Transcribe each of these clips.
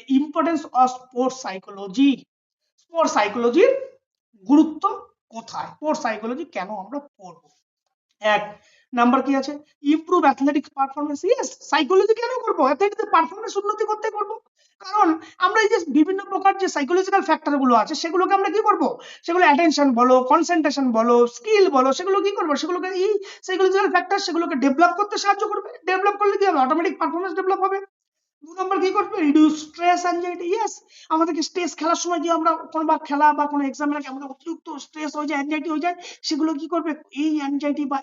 যে importance of sports psychology sports সাইকোলজির গুরুত্ব কোথায়? স্পোর্টস সাইকোলজি কেন আমরা পড়ব? এক নাম্বার কি আছে? Improve athletic performance yes psychology কেন করব? অ্যাথলেটিক পারফরমেন্স উন্নতি করতে করব। কারণ আমরা এই যে বিভিন্ন প্রকার যে সাইকোলজিক্যাল ফ্যাক্টরগুলো আছে, সেগুলোকে আমরা কি করব? সেগুলো অ্যাটেনশন বলো কনসেন্ট্রেশন বলো স্কিল বলো, সেগুলো কি করব? সেগুলোকে এই সাইকোলজিক্যাল ফ্যাক্টর সেগুলোকে ডেভেলপ করতে সাহায্য করবে। ডেভেলপ করলে কি হবে? অটোমেটিক পারফরমেন্স ডেভেলপ হবে। দু নম্বর কি করবে? রিডিউস স্ট্রেস অ্যাংজাইটি ইয়েস আমাদেরকে স্ট্রেস খেলার সময় যে আমরা কোনো বা খেলা বা কোনো এক্সামের আগে আমরা অতিরিক্ত স্ট্রেস হয়ে যায় অ্যাংজাইটি হয়ে যায়, সেগুলো কি করবে? এই অ্যাংজাইটি বা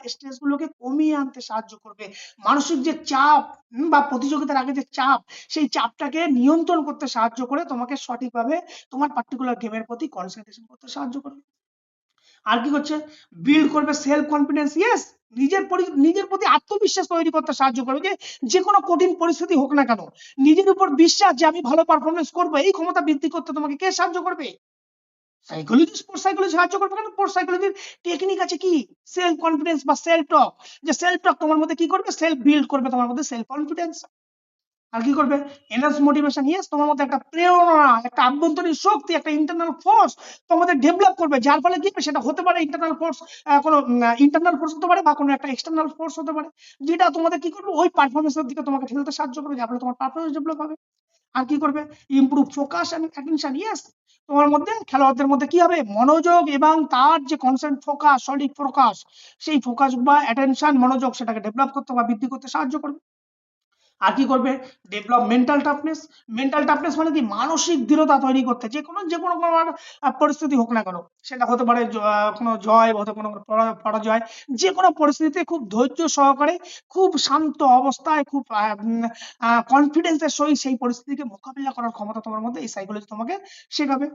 কমিয়ে আনতে সাহায্য করবে। মানসিক যে চাপ বা প্রতিযোগিতার আগে যে চাপ, সেই চাপটাকে নিয়ন্ত্রণ করতে সাহায্য করে, তোমাকে সঠিকভাবে তোমার পার্টিকুলার গেমের প্রতি কনসেন্ট্রেশন করতে সাহায্য করবে। আর কি করছে বিল্ড করবে সেলফ কনফিডেন্স ইয়েস নিজের নিজের প্রতি আত্মবিশ্বাস তৈরি করতে সাহায্য করবে যে যে কোনো কঠিন পরিস্থিতি হোক না কেন, নিজের উপর বিশ্বাস যে আমি ভালো পারফরমেন্স করব, এই ক্ষমতা বৃদ্ধি করতে তোমাকে কে সাহায্য করবে? সাইকোলজি স্পোর্টস সাইকোলজি সাহায্য করবে কারণ স্পোর্টস সাইকোলজির টেকনিক আছে কি? সেলফ কনফিডেন্স বা সেলফ টক যে সেলফ টক তোমার মধ্যে কি করবে? সেলফ বিল্ড করবে তোমার মধ্যে সেলফ কনফিডেন্স আর কি করবে? এনার্স মোটিভেশন ইয়েস তোমার মধ্যে একটা প্রেরণা, একটা আভ্যন্তরীণ শক্তি, একটা ইন্টারনাল ফোর্স তোমাদের ডেভেলপ করবে। যার ফলে কি সেটা হতে পারে ইন্টারনাল ফোর্স কোনো ইন্টারনাল ফোর্স হতে পারে বা কোনো একটা এক্সটার্নাল ফোর্স হতে পারে। যেটা তোমাদের কি করবে? ওই পারফরমেন্সের দিকে তোমাকে ঠেলতে সাহায্য করবে, যার ফলে তোমার পারফরমেন্স ডেভেলপ হবে। আর কি করবে? Improve focus and attention yes তোমার মধ্যে খেলোয়াড়দের মধ্যে কি হবে? মনোযোগ এবং তার যে কনসেন্ট ফোকাস সলিড ফোকাস সেই ফোকাস বা অ্যাটেনশন মনোযোগ সেটাকে ডেভেলপ করতে বা বৃদ্ধি করতে সাহায্য করবে। আর কি করবে? Develop mental toughness mental toughness মানে কি? মানসিক দৃঢ়তা তৈরি করতে। যে কোনো যে কোনো পরিস্থিতি হোক না কেন। সেটা হতে পারে কোনো জয়, হতে কোনো পরাজয়। যে কোনো পরিস্থিতিতে খুব ধৈর্য সহকারে, খুব শান্ত অবস্থায়, খুব কনফিডেন্সের সহিত সেই পরিস্থিতিকে মোকাবিলা করার ক্ষমতা তোমার মধ্যে, এই সাইকোলজি তোমাকে শেখাবে।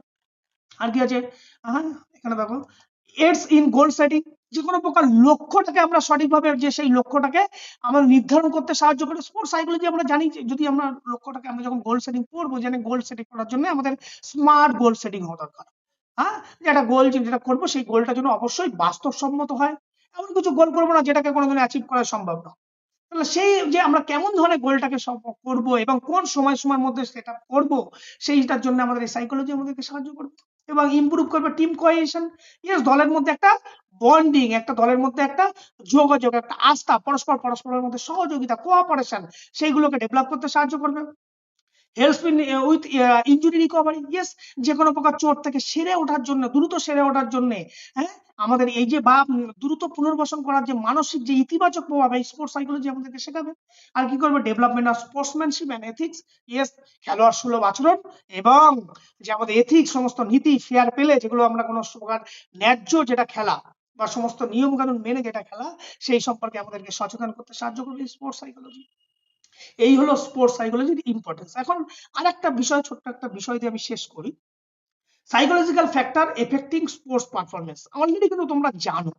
আর কি আছে? হ্যাঁ এখানে দেখো। এডস ইন গোল সেটিং যে কোনো প্রকার লক্ষ্যটাকে আমরা সঠিকভাবে যে সেই লক্ষ্যটাকে আমরা নির্ধারণ করতে সাহায্য করে স্পোর্টস সাইকোলজি আমরা জানি যদি আমরা লক্ষ্যটাকে আমরা যখন গোল সেটিং করব জানি গোল সেটিং করার জন্য আমাদের স্মার্ট গোল সেটিং হওয়া দরকার। হ্যাঁ? যে একটা গোল যেটা করব, সেই গোলটা যেন অবশ্যই বাস্তবসম্মত হয়। এমন কিছু গোল করব না যেটাকে কোনোদিন অ্যাচিভ করা সম্ভব না তাহলে সেই যে আমরা কেমন ধরনের গোলটাকে করব এবং কোন সময় সময়ের মধ্যে সেটা করব, সেইটার জন্য আমাদের এই সাইকোলজি আমাদেরকে সাহায্য করবে এবং ইমপ্রুভ করবে টিম কোহেশন ইয়েস দলের মধ্যে একটা বন্ডিং একটা দলের মধ্যে একটা যোগাযোগ, একটা আস্থা, পরস্পর পরস্পরের মধ্যে সহযোগিতা কোঅপারেশন সেইগুলোকে ডেভেলপ করতে সাহায্য করবে। উইথ ইনজুরি রিকভারি ইয়েস যে কোনো প্রকার চোট থেকে সেরে ওঠার জন্য, দ্রুত সেরে ওঠার জন্য হ্যাঁ আমাদের এই যে বা দ্রুত পুনর্বাসন করার যে মানসিক যে ইতিবাচক প্রভাব, এই স্পোর্টস সাইকোলজি আমাদেরকে শেখাবে। আর কি করবে? Development of sportsmanship and ethics yes খেলোয়াড় সুলভ আচরণ এবং যে আমাদের এথিক্স সমস্ত নীতি ফেয়ার পেলে যেগুলো আমরা কোনো প্রকার ন্যায্য যেটা খেলা বা সমস্ত নিয়ম কানুন মেনে যেটা খেলা, সেই সম্পর্কে আমাদেরকে সচেতন করতে সাহায্য করবে স্পোর্টস সাইকোলজি এই হলো স্পোর্টস সাইকোলজির ইম্পর্টেন্স এখন আর একটা বিষয়, ছোট্ট একটা বিষয় দিয়ে আমি শেষ করি। Psychological factor affecting sports performance already কিন্তু তোমরা জানো।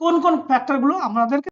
কোন কোন ফ্যাক্টরগুলো আমাদেরকে